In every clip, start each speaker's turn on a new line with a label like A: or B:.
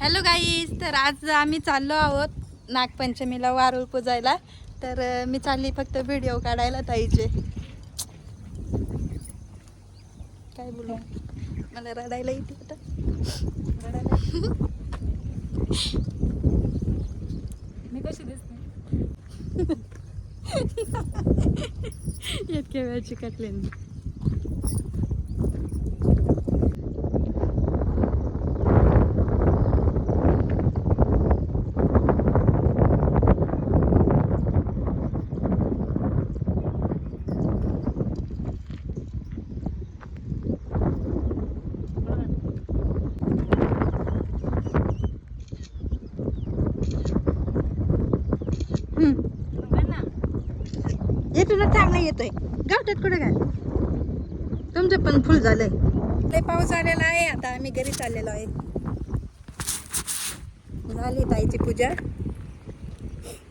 A: Hello guys तर आज आम्ही चाललो आहोत नागपंचमीला वारुळ पुजायला. तर मी चालली फक्त व्हिडिओ काढायला ताईचे. काय बोलू? मला रडायला येते आता.
B: मी कशी दिसते?
A: इतक्या वेळची कटले ना चांगला येतोय. गावठात कुठं काय? तुमचं पण फुल झालंय. लय पाऊस आलेला आहे आता आम्ही घरी चाललेलो आहे. झाली ताईची पूजा.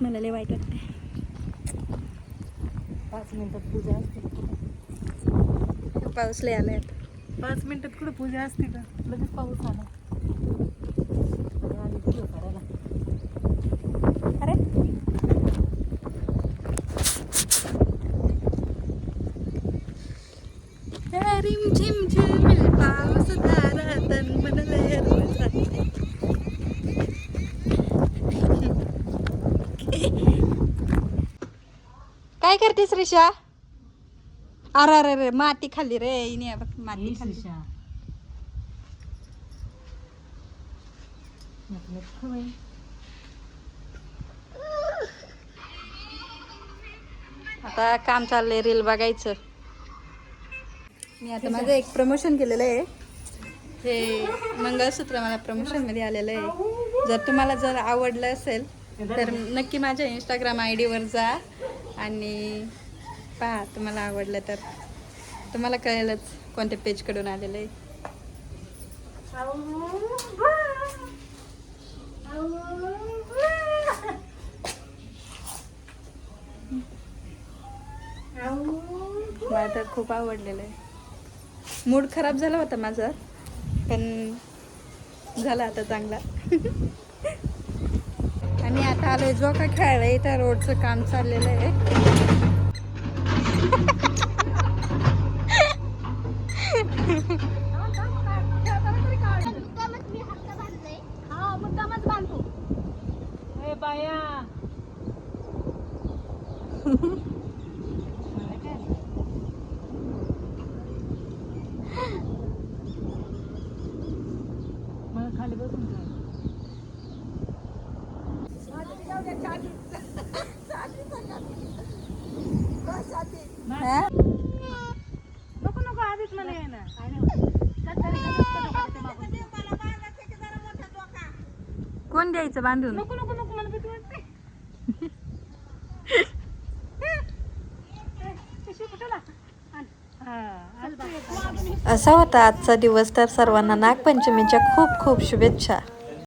A: मला लय वाईट वाटते
B: पाच मिनिटात पूजा असते.
A: पाऊस लय आलाय आता.
B: पाच मिनिटात कुठं पूजा असते का? लगेच पाऊस आला.
A: अरे रिम झिम झिम पाऊस धारा तन मन. काय करतेस रिशा अरे अरे अरे माती खाल्ली रे. हिने बघ माती खाल्ली. आता काम चाललंय रील बघायचं. मी आता माझं एक प्रमोशन केलेलं आहे. हे मंगळसूत्र मला प्रमोशनमध्ये आलेलं आहे. जर तुम्हाला जर आवडलं असेल तर नक्की माझ्या इंस्टाग्राम आय डीवर जा आणि पहा तुम्हाला आवडलं तर. तुम्हाला कळेलच कोणत्या पेजकडून आलेलं आहे. मला तर खूप आवडलेलं आहे. मूड खराब झाला होता माझा पण झाला आता चांगला. आणि आता आलोय जो का खेळायला इथं रोडचं काम चाललेलं आहे.
B: ए बाया मला खाली बसून जा.
A: हा?
B: नको नको आधीच मला ये ना
A: कोण द्यायचं बांधून?
B: नको नको नको मला भीती वाटते पिशवी कुठे ला? आण. हा, आण.
A: असा होता आजचा दिवस. तर सर्वांना नागपंचमीच्या खूप खूप शुभेच्छा.